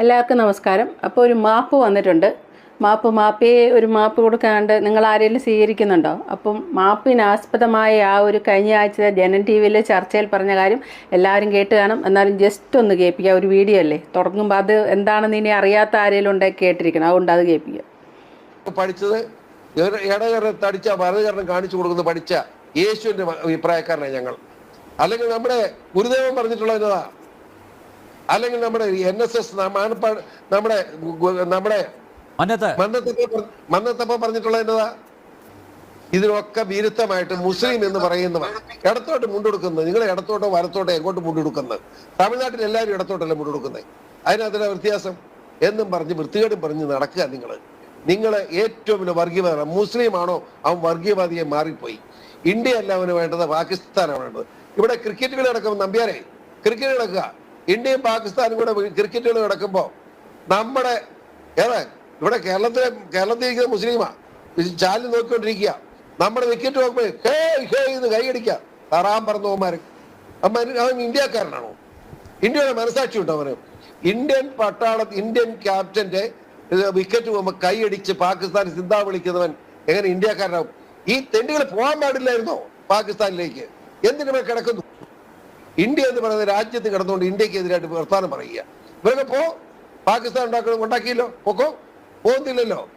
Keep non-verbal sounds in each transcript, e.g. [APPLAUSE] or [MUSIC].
എല്ലാവർക്കും നമസ്കാരം. അപ്പോൾ ഒരു മാപ്പ് വന്നിട്ടുണ്ട്. മാപ്പ് മാപ്പിയെ ഒരു മാപ്പ് കൊടുക്കാണ്ട് നിങ്ങൾ ആരെങ്കിലും സ്വീകരിക്കുന്നുണ്ടോ? അപ്പം മാപ്പിനാസ്പദമായ ആ ഒരു കഴിഞ്ഞ ആഴ്ച ജനൻ ടി വിയിലെ ചർച്ചയിൽ പറഞ്ഞ കാര്യം എല്ലാവരും കേട്ട് കാണും. എന്നാലും ജസ്റ്റ് ഒന്ന് കേൾപ്പിക്കുക ഒരു വീഡിയോ അല്ലേ? തുടങ്ങുമ്പോൾ അത് എന്താണെന്ന് ഇനി അറിയാത്ത ആരെങ്കിലും ഉണ്ടെങ്കിൽ കേട്ടിരിക്കണം. അതുകൊണ്ട് അത് കേൾപ്പിക്കുക പഠിച്ചത് തടിച്ച ഭരതകരണം കാണിച്ചു കൊടുക്കുന്ന പഠിച്ച യേശുവിന്റെ അഭിപ്രായക്കാരനാണ് ഞങ്ങൾ. അല്ലെങ്കിൽ നമ്മുടെ ഗുരുദേവൻ പറഞ്ഞിട്ടുള്ള എന്നതാ അല്ലെങ്കിൽ നമ്മുടെ എൻ എസ് എസ് നമ്മുടെ നമ്മുടെ മന്നത്ത്. മന്നത്തപ്പ പറഞ്ഞിട്ടുള്ള എന്നതാ? ഇതിനൊക്കെ വിരുദ്ധമായിട്ട് മുസ്ലിം എന്ന് പറയുന്നവർ ഇടത്തോട്ട് മുണ്ടെടുക്കുന്നത്. നിങ്ങൾ ഇടത്തോട്ടോ വലത്തോട്ടോ എങ്ങോട്ട് മുണ്ടെടുക്കുന്നത്? തമിഴ്നാട്ടിൽ എല്ലാവരും ഇടത്തോട്ടല്ലേ മുണ്ടെടുക്കുന്നത് അതിനകത്തിലെ വ്യത്യാസം? എന്നും പറഞ്ഞ് വൃത്തികേടും പറഞ്ഞ് നടക്കുക നിങ്ങൾ. നിങ്ങൾ ഏറ്റവും വലിയ വർഗീയവാദ മുസ്ലിം ആണോ അവൻ വർഗീയവാദിയെ മാറിപ്പോയി. ഇന്ത്യ അല്ല അവന് വേണ്ടത് പാകിസ്ഥാനാണ് വേണ്ടത്. ഇവിടെ ക്രിക്കറ്റ് കളി നടക്കുമ്പോൾ നമ്പ്യാരെ ക്രിക്കറ്റ് നടക്കുക. ഇന്ത്യയും പാകിസ്ഥാനും കൂടെ ക്രിക്കറ്റുകൾ നടക്കുമ്പോൾ നടക്കുമ്പോ നമ്മുടെ ഏറെ ഇവിടെ കേരളത്തിലെ കേരളത്തിൽ ഇരിക്കുന്ന മുസ്ലിമാ ചാലിൽ നോക്കിക്കൊണ്ടിരിക്കുക. നമ്മുടെ വിക്കറ്റ് നോക്കുമ്പോൾ ഹേ ഹേ എന്ന് കൈയടിക്കുക തറാൻ പറഞ്ഞവന്മാര് അവൻ അവൻ ഇന്ത്യക്കാരനാണോ? ഇന്ത്യയുടെ മനസാക്ഷി ഉണ്ടോ അവന്? ഇന്ത്യൻ പട്ടാള ഇന്ത്യൻ ക്യാപ്റ്റന്റെ വിക്കറ്റ് പോകുമ്പോൾ കൈയടിച്ച് പാകിസ്ഥാൻ സിന്ധാ വിളിക്കുന്നവൻ എങ്ങനെ ഇന്ത്യക്കാരനാവും? ഈ തെണ്ടികൾ പോകാൻ പാടില്ലായിരുന്നോ പാകിസ്ഥാനിലേക്ക്? എന്തിനു കിടക്കുന്നു? ഇന്ത്യ എന്ന് പറയുന്ന രാജ്യത്ത് കിടന്നുകൊണ്ട് ഇന്ത്യയ്ക്ക് എതിരായിട്ട് വർത്താനം പറയുക. ഇവരൊക്കെ പോ. പാകിസ്ഥാൻ ഉണ്ടാക്കണം ഉണ്ടാക്കിയല്ലോ പൊക്കോ. പോകുന്നില്ലല്ലോ.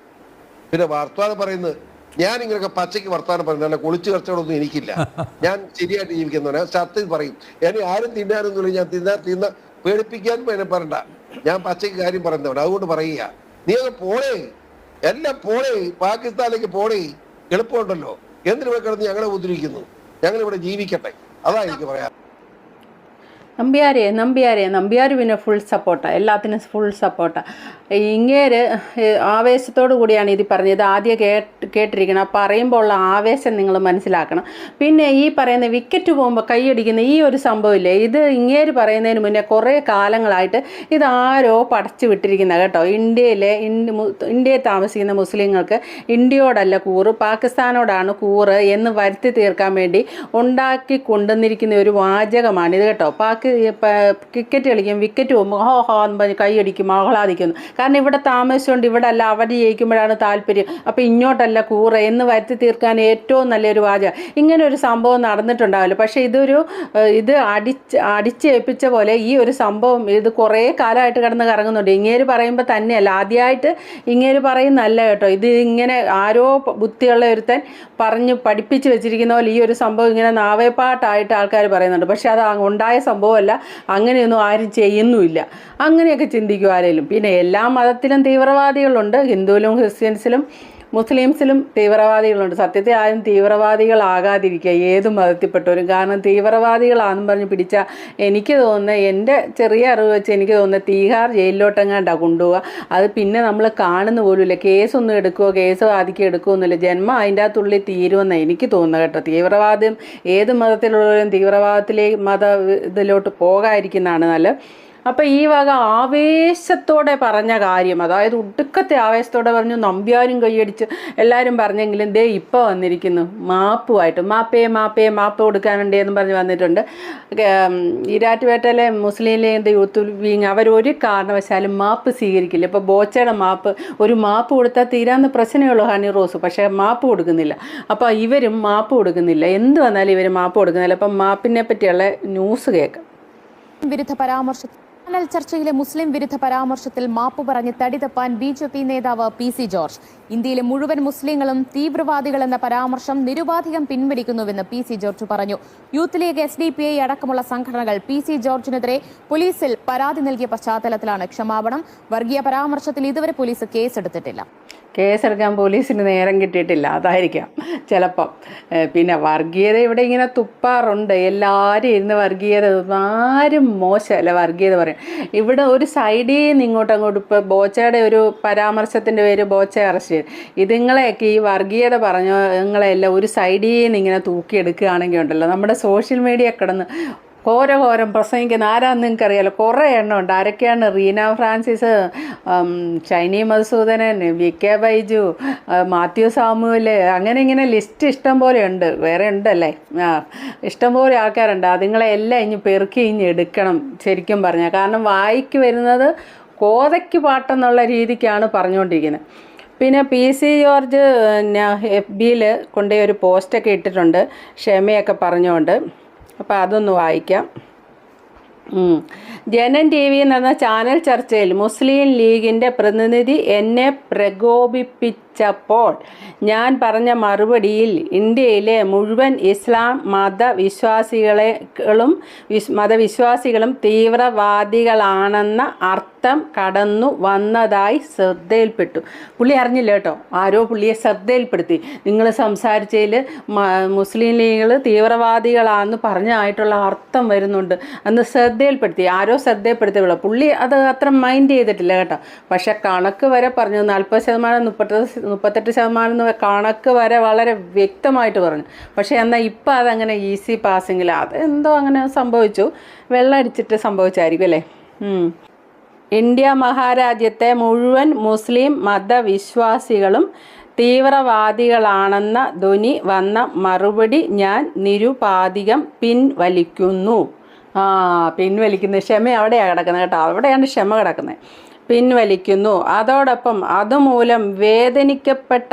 പിന്നെ വർത്താനം പറയുന്നത് ഞാൻ ഇങ്ങനെയൊക്കെ പച്ചയ്ക്ക് വർത്താനം പറയുന്നത്. അല്ല കുളിച്ചു കച്ചവടമൊന്നും എനിക്കില്ല. [LAUGHS] ഞാൻ ശരിയായിട്ട് ജീവിക്കുന്നവനാ. സത്യം പറയും. എന്നെ ആരും തിന്നാനൊന്നുമില്ല ഞാൻ തിന്നാൻ തിന്ന പേടിപ്പിക്കാൻ എന്നെ പറയണ്ട. ഞാൻ പച്ചയ്ക്ക് കാര്യം പറയുന്നവൻ അതുകൊണ്ട് പറയുക. നീ അത് പോണേ എല്ലാം പോണേ പാകിസ്ഥാനിലേക്ക് പോണേ എളുപ്പമുണ്ടല്ലോ. എന്തിനു പോയി കിടന്ന് ഞങ്ങളെ ഉദ്ധരിക്കുന്നു ഞങ്ങളിവിടെ ജീവിക്കട്ടെ. അതാ എനിക്ക് പറയാം നമ്പ്യാരെ നമ്പ്യാരെ നമ്പ്യാർ പിന്നെ ഫുൾ സപ്പോർട്ടാണ് എല്ലാത്തിനും ഫുൾ സപ്പോർട്ടാണ് ഇങ്ങേര് ആവേശത്തോടു കൂടിയാണ് ഇത് പറഞ്ഞത്. ആദ്യം കേട്ട് കേട്ടിരിക്കണം. പറയുമ്പോൾ ഉള്ള ആവേശം നിങ്ങൾ മനസ്സിലാക്കണം. പിന്നെ ഈ പറയുന്ന വിക്കറ്റ് പോകുമ്പോൾ കൈയടിക്കുന്ന ഈ ഒരു സംഭവമില്ലേ ഇത് ഇങ്ങേര് പറയുന്നതിന് മുന്നേ കുറേ കാലങ്ങളായിട്ട് ഇത് ആരോ പടച്ചു വിട്ടിരിക്കുന്ന കേട്ടോ. ഇന്ത്യയിലെ ഇന്ത്യ ഇന്ത്യയിൽ താമസിക്കുന്ന മുസ്ലിങ്ങൾക്ക് ഇന്ത്യയോടല്ല കൂറ് പാകിസ്ഥാനോടാണ് കൂറ് എന്ന് വരുത്തി തീർക്കാൻ വേണ്ടി ഉണ്ടാക്കി കൊണ്ടുവന്നിരിക്കുന്ന ഒരു വാചകമാണിത് കേട്ടോ. പാക് ക്രിക്കറ്റ് കളിക്കും വിക്കറ്റ് പോകുമ്പോൾ ഹോ ഹോ എന്ന് പറഞ്ഞ് കൈയടിക്കും ആഹ്ലാദിക്കുന്നു. കാരണം ഇവിടെ താമസിച്ചുകൊണ്ട് ഇവിടെ അല്ല അവർ ജയിക്കുമ്പോഴാണ് താല്പര്യം. അപ്പോൾ ഇങ്ങോട്ടല്ല കൂറ എന്ന് വരുത്തി തീർക്കാൻ ഏറ്റവും നല്ലൊരു വാചകം. ഇങ്ങനെ ഒരു സംഭവം നടന്നിട്ടുണ്ടാവില്ല. പക്ഷേ ഇതൊരു ഇത് അടിച്ച് അടിച്ചേൽപ്പിച്ച പോലെ ഈ ഒരു സംഭവം ഇത് കുറേ കാലമായിട്ട് കിടന്ന് കറങ്ങുന്നുണ്ട്. ഇങ്ങേര് പറയുമ്പോൾ തന്നെയല്ല ആദ്യമായിട്ട് ഇങ്ങേര് പറയുന്നല്ല കേട്ടോ. ഇത് ഇങ്ങനെ ആരോ ബുദ്ധിയുള്ള ഒരുത്തൻ പറഞ്ഞ് പഠിപ്പിച്ച് വെച്ചിരിക്കുന്ന പോലെ ഈ ഒരു സംഭവം ഇങ്ങനെ നാവേപ്പാട്ടായിട്ട് ആൾക്കാർ പറയുന്നുണ്ട്. പക്ഷേ അത് ഉണ്ടായ ഉണ്ടായ സംഭവമല്ല അങ്ങനെയൊന്നും ആരും ചെയ്യുന്നുമില്ല. അങ്ങനെയൊക്കെ ചിന്തിക്കും ആരെങ്കിലും പിന്നെ എല്ലാ മതത്തിലും തീവ്രവാദികളുണ്ട്. ഹിന്ദുവിലും ക്രിസ്ത്യൻസിലും മുസ്ലിംസിലും തീവ്രവാദികളുണ്ട്. സത്യത്തെ ആരും തീവ്രവാദികളാകാതിരിക്കുക ഏത് മതത്തിൽപ്പെട്ടവരും. കാരണം തീവ്രവാദികളാണെന്ന് പറഞ്ഞ് പിടിച്ചാൽ എനിക്ക് തോന്നുന്നത് എന്റെ ചെറിയ അറിവ് വെച്ച് എനിക്ക് തോന്നുന്നത് തീഹാർ ജയിലിലോട്ടെങ്ങാണ്ടാണ് കൊണ്ടുപോവുക. അത് പിന്നെ നമ്മൾ കാണുന്ന പോലുമില്ല. കേസൊന്നും എടുക്കുകയോ കേസ് വാദിക്കുകയോ എടുക്കുകയൊന്നുമില്ല ജന്മം അതിന്റെ അകത്തുള്ളിൽ തീരുമെന്നാണ് എനിക്ക് തോന്നുന്നത് കേട്ടോ. തീവ്രവാദം ഏത് മതത്തിലുള്ളവരും തീവ്രവാദത്തിലേക്ക് മത ഇതിലോട്ട് പോകാതിരിക്കുന്നതാണ് നല്ലത്. അപ്പം ഈ വക ആവേശത്തോടെ പറഞ്ഞ കാര്യം അതായത് ഒടുക്കത്തെ ആവേശത്തോടെ പറഞ്ഞു നമ്പ്യാരും കൈയടിച്ച് എല്ലാവരും പറഞ്ഞെങ്കിലും ദേ ഇപ്പോൾ വന്നിരിക്കുന്നു. മാപ്പുമായിട്ട് മാപ്പേ മാപ്പേ മാപ്പ് കൊടുക്കാനുണ്ട് എന്ന് പറഞ്ഞ് വന്നിട്ടുണ്ട്. ഈരാറ്റുപേട്ടയിലെ മുസ്ലിം ലീഗിന്റെ യൂത്ത് വിങ് അവർ ഒരു കാരണവശാലും മാപ്പ് സ്വീകരിക്കില്ല. ഇപ്പോൾ ബോച്ചയുടെ മാപ്പ് ഒരു മാപ്പ് കൊടുത്താൽ തീരാന്ന് പ്രശ്നമേ ഉള്ളൂ ഹണി റോസ്. പക്ഷേ മാപ്പ് കൊടുക്കുന്നില്ല. അപ്പോൾ ഇവരും മാപ്പ് കൊടുക്കുന്നില്ല. എന്ത് വന്നാലും ഇവർ മാപ്പ് കൊടുക്കുന്നില്ല. അപ്പം മാപ്പിനെ പറ്റിയുള്ള ന്യൂസ് കേൾക്കാം. വിരുദ്ധ പരാമർശ ചാനൽ ചർച്ചയിലെ മുസ്ലിം വിരുദ്ധ പരാമർശത്തിൽ മാപ്പ് പറഞ്ഞ് തടിതപ്പാൻ ബി ജെ പി നേതാവ് പി സി ജോർജ്. ഇന്ത്യയിലെ മുഴുവൻ മുസ്ലിങ്ങളും തീവ്രവാദികളെന്ന പരാമർശം നിരുപാധികം പിൻവലിക്കുന്നുവെന്ന് പി സി ജോർജ് പറഞ്ഞു. Youth league S D P I അടക്കമുള്ള സംഘടനകൾ പി സി ജോർജിനെതിരെ പോലീസിൽ പരാതി നൽകിയ പശ്ചാത്തലത്തിലാണ് ക്ഷമാപണം. വർഗീയ പരാമർശത്തിൽ ഇതുവരെ പോലീസ് കേസെടുത്തിട്ടില്ല. കേസെടുക്കാൻ പോലീസിന് നേരം കിട്ടിയിട്ടില്ല. അതായിരിക്കാം ചിലപ്പം. പിന്നെ വർഗീയത ഇവിടെ ഇങ്ങനെ തുപ്പാറുണ്ട്. എല്ലാവരും ഇരുന്ന് വർഗീയത. ആരും മോശമല്ല വർഗീയത പറയും. ഇവിടെ ഒരു സൈഡിൽ നിന്ന് ഇങ്ങോട്ട് അങ്ങോട്ട് ഇപ്പോൾ ബോച്ചയുടെ ഒരു പരാമർശത്തിന്റെ പേര് ബോച്ച അറസ്റ്റ് ചെയ്തു. ഇതുങ്ങളെയൊക്കെ ഈ വർഗീയത പറഞ്ഞ നിങ്ങളെല്ലാം ഒരു സൈഡിൽ നിന്ന് ഇങ്ങനെ തൂക്കിയെടുക്കുകയാണെങ്കിൽ ഉണ്ടല്ലോ. നമ്മുടെ സോഷ്യൽ മീഡിയ കിടന്ന് ഘോരഘോരം പ്രസംഗിക്കുന്ന ആരാന്ന് നിങ്ങൾക്കറിയാലോ? കുറേ എണ്ണം ഉണ്ട്. ആരൊക്കെയാണ്? Reena Francis Shiny Madhusoodanan V K Baiju Mathew Samuel അങ്ങനെ ഇങ്ങനെ ലിസ്റ്റ് ഇഷ്ടം പോലെ ഉണ്ട്. വേറെ ഉണ്ടല്ലേ? ആ ഇഷ്ടംപോലെ ആൾക്കാരുണ്ട്. അതുങ്ങളെ എല്ലാം ഇനി പെറുക്കി ഇനി എടുക്കണം ശരിക്കും പറഞ്ഞാൽ. കാരണം വായിക്ക് വരുന്നത് കോതയ്ക്ക് പാട്ടെന്നുള്ള രീതിക്കാണ് പറഞ്ഞുകൊണ്ടിരിക്കുന്നത്. പിന്നെ പി സി ജോർജ് എഫ് ബിയിൽ കൊണ്ടുപോയി ഒരു പോസ്റ്റൊക്കെ ഇട്ടിട്ടുണ്ട്. ക്ഷമയൊക്കെ പറഞ്ഞുകൊണ്ട്. അപ്പോൾ അതൊന്ന് വായിക്കാം. ജനൻ ടി വി എന്ന ചാനൽ ചർച്ചയിൽ മുസ്ലിം ലീഗിന്റെ പ്രതിനിധി എന്നെ പ്രകോപിപ്പിച്ചപ്പോൾ ഞാൻ പറഞ്ഞ മറുപടിയിൽ ഇന്ത്യയിലെ മുഴുവൻ ഇസ്ലാം മതവിശ്വാസികളെകളും വിസ് മതവിശ്വാസികളും തീവ്രവാദികളാണെന്ന അർത്ഥം കടന്നു വന്നതായി ശ്രദ്ധയിൽപ്പെട്ടു. പുള്ളി അറിഞ്ഞില്ല കേട്ടോ. ആരോ പുള്ളിയെ ശ്രദ്ധയിൽപ്പെടുത്തി. നിങ്ങൾ സംസാരിച്ചതിൽ മുസ്ലിം ലീഗുകൾ തീവ്രവാദികളാണെന്ന് പറഞ്ഞായിട്ടുള്ള അർത്ഥം വരുന്നുണ്ട് അന്ന് ശ്രദ്ധയിൽപ്പെടുത്തി. ആരോ ശ്രദ്ധയിൽപ്പെടുത്തി പുള്ളി അത് അത്ര മൈൻഡ് ചെയ്തിട്ടില്ല കേട്ടോ. പക്ഷെ കണക്ക് വരെ പറഞ്ഞു. നാൽപ്പത് ശതമാനം മുപ്പത്തെട്ട് മുപ്പത്തെട്ട് ശതമാനം എന്ന് കണക്ക് വരെ വളരെ വ്യക്തമായിട്ട് പറഞ്ഞു. പക്ഷേ എന്നാൽ ഇപ്പം അതങ്ങനെ ഈസി പാസിങ്ങിൽ അത് എന്തോ അങ്ങനെ സംഭവിച്ചു. വെള്ളമടിച്ചിട്ട് സംഭവിച്ചായിരിക്കും അല്ലേ? ഇന്ത്യ മഹാരാജ്യത്തെ മുഴുവൻ മുസ്ലിം മതവിശ്വാസികളും തീവ്രവാദികളാണെന്ന ധ്വനി വന്ന മറുപടി ഞാൻ നിരുപാധികം പിൻവലിക്കുന്നു. ആ പിൻവലിക്കുന്നു. ക്ഷമ അവിടെയാണ് കിടക്കുന്നത് കേട്ടോ. അവിടെയാണ് ക്ഷമ കിടക്കുന്നത്. പിൻവലിക്കുന്നു. അതോടൊപ്പം അതുമൂലം വേദനിക്കപ്പെട്ട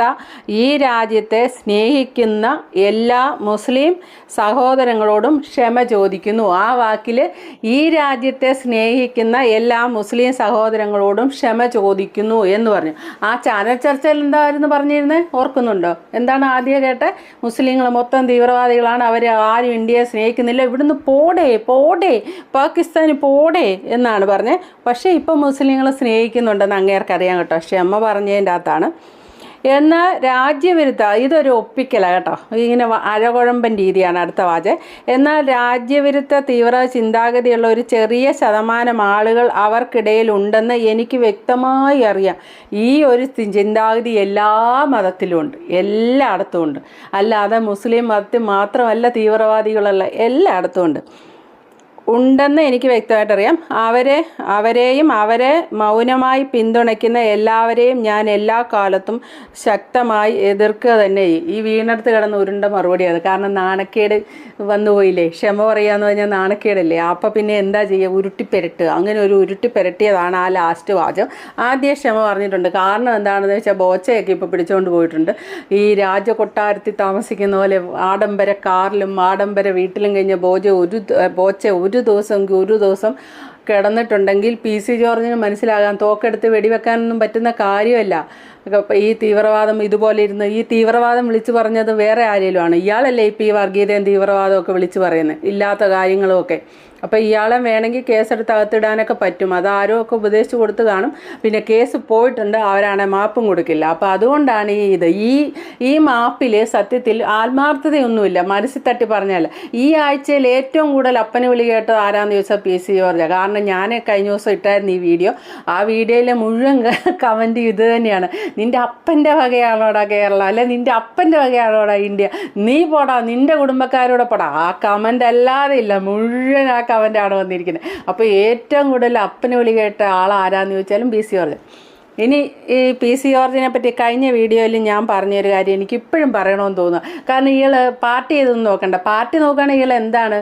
ഈ രാജ്യത്തെ സ്നേഹിക്കുന്ന എല്ലാ മുസ്ലിം സഹോദരങ്ങളോടും ക്ഷമ ചോദിക്കുന്നു. ആ വാക്കിൽ ഈ രാജ്യത്തെ സ്നേഹിക്കുന്ന എല്ലാ മുസ്ലിം സഹോദരങ്ങളോടും ക്ഷമ ചോദിക്കുന്നു എന്ന് പറഞ്ഞു. ആ ചാനൽ ചർച്ചയിൽ എന്തായിരുന്നു പറഞ്ഞിരുന്നത് ഓർക്കുന്നുണ്ടോ? എന്താണ് ആദ്യം കേട്ടെ? മുസ്ലിങ്ങൾ മൊത്തം തീവ്രവാദികളാണ്. അവർ ആരും ഇന്ത്യയെ സ്നേഹിക്കുന്നില്ല. ഇവിടുന്ന് പോടേ പോടേ പാകിസ്ഥാന് പോടേ എന്നാണ് പറഞ്ഞത് പക്ഷേ ഇപ്പം മുസ്ലിങ്ങൾ സ്നേഹിക്കുന്നുണ്ടെന്ന് അങ്ങേർക്കറിയാം കേട്ടോ. ക്ഷമ പറഞ്ഞതിന്റെ അകത്താണ്. എന്നാൽ രാജ്യവിരുദ്ധ ഇതൊരു ഒപ്പിക്കല കേട്ടോ. ഇങ്ങനെ അഴകുഴമ്പൻ രീതിയാണ് അടുത്ത വാച എന്നാൽ രാജ്യവിരുദ്ധ തീവ്ര ചിന്താഗതിയുള്ള ഒരു ചെറിയ ശതമാനം ആളുകൾ അവർക്കിടയിൽ ഉണ്ടെന്ന് എനിക്ക് വ്യക്തമായി അറിയാം. ഈ ഒരു ചിന്താഗതി എല്ലാ മതത്തിലും ഉണ്ട് എല്ലായിടത്തും ഉണ്ട്. അല്ലാതെ മുസ്ലിം മതത്തിൽ മാത്രമല്ല തീവ്രവാദികളല്ല എല്ലായിടത്തും ഉണ്ട്. ഉണ്ടെന്ന് എനിക്ക് വ്യക്തമായിട്ട് അറിയാം അവരെ അവരെയും അവരെ മൗനമായി പിന്തുണയ്ക്കുന്ന എല്ലാവരെയും ഞാൻ എല്ലാ കാലത്തും ശക്തമായി എതിർക്കുക തന്നെ ഈ വീണെടുത്ത് കിടന്ന് ഉരുണ്ട മറുപടി അത് കാരണം നാണക്കേട് വന്നു പോയില്ലേ? ക്ഷമ പറയാന്ന് പറഞ്ഞാൽ നാണക്കേടല്ലേ? അപ്പം പിന്നെ എന്താ ചെയ്യുക? ഉരുട്ടിപ്പെരട്ടുക അങ്ങനെ ഒരു ഉരുട്ടിപ്പെരട്ടിയതാണ് ആ ലാസ്റ്റ് വാചം ആദ്യം ക്ഷമ പറഞ്ഞിട്ടുണ്ട്. കാരണം എന്താണെന്ന് വെച്ചാൽ ബോച്ചയൊക്കെ ഇപ്പോൾ പിടിച്ചുകൊണ്ട് പോയിട്ടുണ്ട്. ഈ രാജകൊട്ടാരത്തിൽ താമസിക്കുന്ന പോലെ ആഡംബര കാറിലും ആഡംബര വീട്ടിലും കഴിഞ്ഞ ബോജ ഒരു ബോച്ച ഒരു ദിവസം ഒരു ദിവസം കിടന്നിട്ടുണ്ടെങ്കിൽ പി സി ജോർജിന് മനസ്സിലാകാൻ തോക്കെടുത്ത് വെടിവെക്കാനൊന്നും പറ്റുന്ന കാര്യമല്ല. ഈ തീവ്രവാദം ഇതുപോലെ ഇരുന്ന് ഈ തീവ്രവാദം വിളിച്ചു പറഞ്ഞത് വേറെ ആരെങ്കിലും ആണ് ഇയാളല്ലേ ഇപ്പം ഈ വർഗീയതയും തീവ്രവാദമൊക്കെ വിളിച്ചു പറയുന്നത്? ഇല്ലാത്ത കാര്യങ്ങളുമൊക്കെ അപ്പോൾ ഇയാളെ വേണമെങ്കിൽ കേസെടുത്ത് അകത്തിടാനൊക്കെ പറ്റും. അത് ആരോ ഒക്കെ ഉപദേശിച്ച് കൊടുത്ത് കാണും. പിന്നെ കേസ് പോയിട്ടുണ്ട് അവരാണെ മാപ്പും കൊടുക്കില്ല. അപ്പോൾ അതുകൊണ്ടാണ് ഈ ഇത്. ഈ ഈ മാപ്പിൽ സത്യത്തിൽ ആത്മാർത്ഥതയൊന്നുമില്ല. മനസ്സിൽ തട്ടി പറഞ്ഞാൽ ഈ ആഴ്ചയിൽ ഏറ്റവും കൂടുതൽ അപ്പന് വിളി കേട്ടത് ആരാന്ന് ചോദിച്ചാൽ പി സി ജോർജ. കാരണം ഞാൻ കഴിഞ്ഞ ദിവസം ഇട്ടായിരുന്നു ഈ വീഡിയോ. ആ വീഡിയോയിലെ മുഴുവൻ കമന്റ് ഇത് തന്നെയാണ്. നിന്റെ അപ്പന്റെ വകയാണോടാ കേരള? അല്ലെ നിന്റെ അപ്പന്റെ വകയാണോടാ ഇന്ത്യ? നീ പോടാ നിന്റെ കുടുംബക്കാരോടെ പോടാ. ആ കമന്റ് അല്ലാതെ ഇല്ല. മുഴുവൻ ആ കമന്റാണ് വന്നിരിക്കുന്നത് അപ്പോൾ ഏറ്റവും കൂടുതൽ അപ്പനെ വിളി കേട്ട ആൾ ആരാന്ന് ചോദിച്ചാലും ബി സി ജോർജ് ഇനി ഈ പി സി ജോർജിനെ പറ്റി കഴിഞ്ഞ വീഡിയോയിൽ ഞാൻ പറഞ്ഞൊരു കാര്യം എനിക്ക് ഇപ്പോഴും പറയണമെന്ന് തോന്നുന്നു. കാരണം ഇയാൾ പാർട്ടി ഇതൊന്നും നോക്കണ്ട. പാർട്ടി നോക്കുകയാണെങ്കിൽ ഇയാൾ എന്താണ്?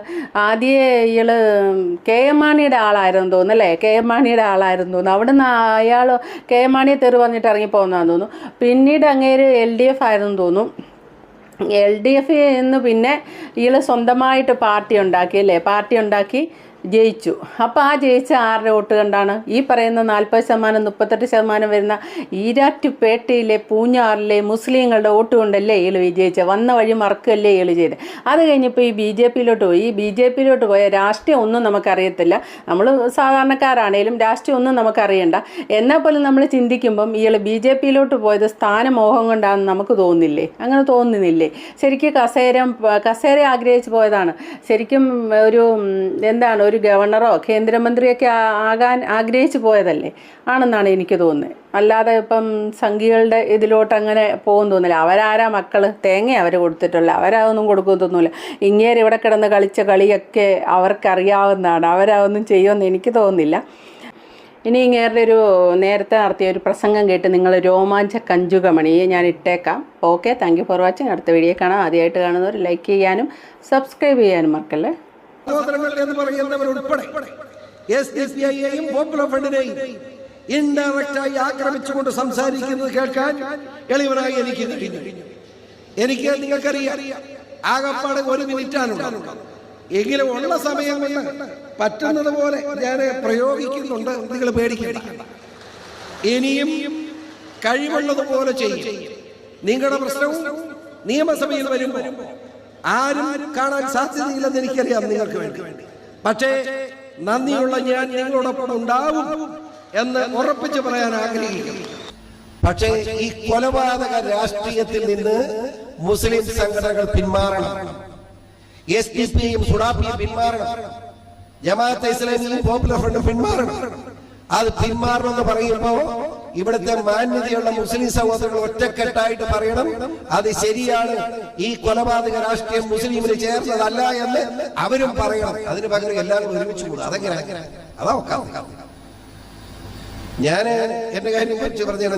ആദ്യേ ഇയാൾ കെ എം മാണിയുടെ ആളായിരുന്നു തോന്നുന്നു അല്ലേ? കെ എം മാണിയുടെ ആളായിരുന്നു തോന്നുന്നു. അവിടെ നിന്ന് അയാൾ കെ എം മാണിയെ തെറി പറഞ്ഞിട്ട് ഇറങ്ങി പോകുന്നതാന്ന് തോന്നുന്നു. പിന്നീട് അങ്ങേര് എൽ ഡി എഫ് ആയിരുന്നു തോന്നുന്നു. എൽ ഡി എഫ് എന്ന് പിന്നെ ഇയാൾ സ്വന്തമായിട്ട് പാർട്ടി ഉണ്ടാക്കി അല്ലേ? പാർട്ടി ഉണ്ടാക്കി ജയിച്ചു. അപ്പോൾ ആ ജയിച്ച ആരുടെ വോട്ട് കണ്ടാണ്? ഈ പറയുന്ന നാൽപ്പത് ശതമാനം മുപ്പത്തെട്ട് ശതമാനം വരുന്ന ഈരാറ്റുപേട്ടയിലെ പൂഞ്ഞാറിലെ മുസ്ലിങ്ങളുടെ വോട്ട് കൊണ്ടല്ലേ ഇയാൾ വിജയിച്ചത് വന്ന വഴി മറക്കല്ലേ ഇയാൾ ചെയ്തത് അത് കഴിഞ്ഞപ്പോൾ ഈ ബി ജെ പിയിലോട്ട് പോയി. ഈ ബി ജെ പിയിലോട്ട് പോയ രാഷ്ട്രീയം ഒന്നും നമുക്കറിയത്തില്ല. നമ്മൾ സാധാരണക്കാരാണേലും രാഷ്ട്രീയം ഒന്നും നമുക്കറിയണ്ട. എന്നാൽ പോലും നമ്മൾ ചിന്തിക്കുമ്പം ഇയാൾ ബി ജെ പിയിലോട്ട് പോയത് സ്ഥാനമോഹം കൊണ്ടാണെന്ന് നമുക്ക് തോന്നുന്നില്ലേ? അങ്ങനെ തോന്നുന്നില്ലേ? ശരിക്കും കസേര കസേര ആഗ്രഹിച്ച് പോയതാണ്. ശരിക്കും ഒരു എന്താണ് ഒരു ഗവർണറോ കേന്ദ്രമന്ത്രിയൊക്കെ ആകാൻ ആഗ്രഹിച്ചു പോയതല്ലേ? ആണെന്നാണ് എനിക്ക് തോന്നുന്നത്. അല്ലാതെ ഇപ്പം സംഘികളുടെ ഇതിലോട്ട് അങ്ങനെ പോകും തോന്നില്ല. അവരാരാ മക്കൾ? തേങ്ങ അവർ കൊടുത്തിട്ടുള്ള. അവരതൊന്നും കൊടുക്കത്തൊന്നുമില്ല ഇങ്ങേര് ഇവിടെ കിടന്ന് കളിച്ച കളിയൊക്കെ അവർക്കറിയാവുന്നതാണ്. അവരതൊന്നും ചെയ്യുമെന്ന് എനിക്ക് തോന്നുന്നില്ല. ഇനി ഇങ്ങേരുടെ ഒരു നേരത്തെ നടത്തിയ ഒരു പ്രസംഗം കേട്ട് നിങ്ങൾ രോമാഞ്ച കഞ്ചുകമണിയെ ഞാൻ ഇട്ടേക്കാം. Okay thank you for watching അടുത്ത വീഡിയോ കാണാം. ആദ്യമായിട്ട് കാണുന്നവർ ലൈക്ക് ചെയ്യാനും സബ്സ്ക്രൈബ് ചെയ്യാനും മറക്കല്ലേ? സഹോദരങ്ങൾ എന്ന് പറയുന്നവരുൾപ്പെടെ എസ് ഡി പി ഐയെയും പോപ്പുലർ ഫ്രണ്ടിനെയും ഇൻഡയറക്റ്റായി ആക്രമിച്ചുകൊണ്ട് സംസാരിക്കുന്നത് കേൾക്കാൻ എളിവനായി എനിക്ക് എനിക്ക് നിങ്ങൾക്കറിയാം ആകപ്പാട് ഒരു മിനിറ്റാണ് എങ്കിലും ഉള്ള സമയം കൊണ്ട് പറ്റുന്നത് പോലെ ഞാൻ പ്രയോഗിക്കുന്നുണ്ട് നിങ്ങൾ പേടിക്കേണ്ട. ഇനിയും കഴിവുള്ളതുപോലെ ചെയ്യും. നിങ്ങളുടെ പ്രശ്നവും നിയമസഭയിൽ വരുമ്പോൾ ആരും കാണാൻ സാധ്യതയില്ലെന്ന് എനിക്കറിയാം നിങ്ങൾക്ക് വേണ്ടി. പക്ഷേ നന്ദിയുള്ള ഞാൻ നിങ്ങളോടൊപ്പം ഉണ്ടാവും എന്ന് ഉറപ്പിച്ചു പറയാൻ ആഗ്രഹിക്കുന്നു. പക്ഷേ ഈ കൊലപാതക രാഷ്ട്രീയത്തിൽ നിന്ന് മുസ്ലിം സംഘടനകൾ പിന്മാറണം. എസ് ഡി പിയും സുഡാപ്പിയും പിന്മാറണം. ജമാഅത്തെ ഇസ്ലാമിയും പോപ്പുലർ ഫ്രണ്ട് പിന്മാറണം. അത് പിന്മാറണം എന്ന് പറയുമ്പോ ഇവിടുത്തെ മാന്യതയുള്ള മുസ്ലിം സഹോദരങ്ങൾ ഒറ്റക്കെട്ടായിട്ട് പറയണം അത് ശരിയാണ്. ഈ കൊലപാതക രാഷ്ട്രീയം മുസ്ലിമിന് ചേർന്നതല്ല എന്ന് അവരും പറയണം. അതിന് പകരം എല്ലാവരും ഒരുമിച്ച് കൂടും അതെങ്ങനെ? അതാ ഒക്കാം ഞാൻ എന്റെ കാര്യം കുറിച്ച് പറഞ്ഞാണ്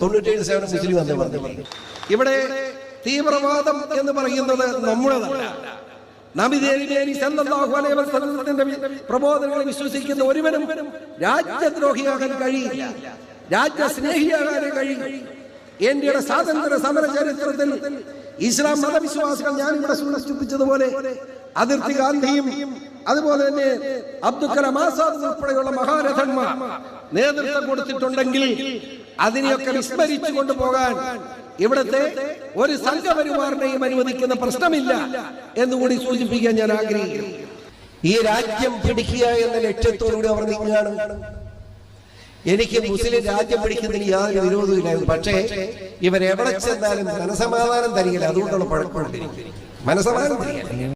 തൊണ്ണൂറ്റേഴ് സേവനം മുസ്ലിം എന്ന് പറഞ്ഞു. ഇവിടെ തീവ്രവാദം എന്ന് പറയുന്നത് നമ്മുടേതല്ല പ്രബോധനങ്ങളെ വിശ്വസിക്കുന്ന ഒരുവനും രാജ്യദ്രോഹിയാകാൻ കഴിയില്ല രാജ്യസ്നേഹിയാകാൻ കഴിയില്ല. ഇന്ത്യയുടെ സ്വാതന്ത്ര്യ സമര ചരിത്രത്തിൽ ഇസ്ലാം മതവിശ്വാസികൾ ഞാൻ ഇവിടെ സൂചിപ്പിച്ചതുപോലെ അതിർത്തി ഗാന്ധിയും അതുപോലെ തന്നെ അബ്ദുൽ കലാം ആസാദ് ഉൾപ്പെടെയുള്ള മഹാരഥന്മാർ നേതൃത്വം കൊടുത്തിട്ടുണ്ടെങ്കിൽ അതിനെയൊക്കെ വിസ്മരിച്ചു കൊണ്ടുപോകാൻ ഇവിടുത്തെ ഒരു സംഘപരിവാറിനെയും അനുവദിക്കുന്ന പ്രശ്നമില്ല എന്നുകൂടി സൂചിപ്പിക്കാൻ ഞാൻ ആഗ്രഹിക്കുന്നു. ഈ രാജ്യം പിടിക്കുക എന്ന ലക്ഷ്യത്തോടുകൂടി അവർ നീങ്ങുകയാണ് എനിക്ക് മുസ്ലിം രാജ്യം പിടിക്കുന്നതിന് യാതൊരു വിരോധമില്ലായിരുന്നു പക്ഷേ ഇവരെവിടെ ചെന്നാലും മനസമാധാനം തരികയില്ല. അതുകൊണ്ടുള്ള പഴക്കമുണ്ട് മനസമാധാനം തരികയില്ല.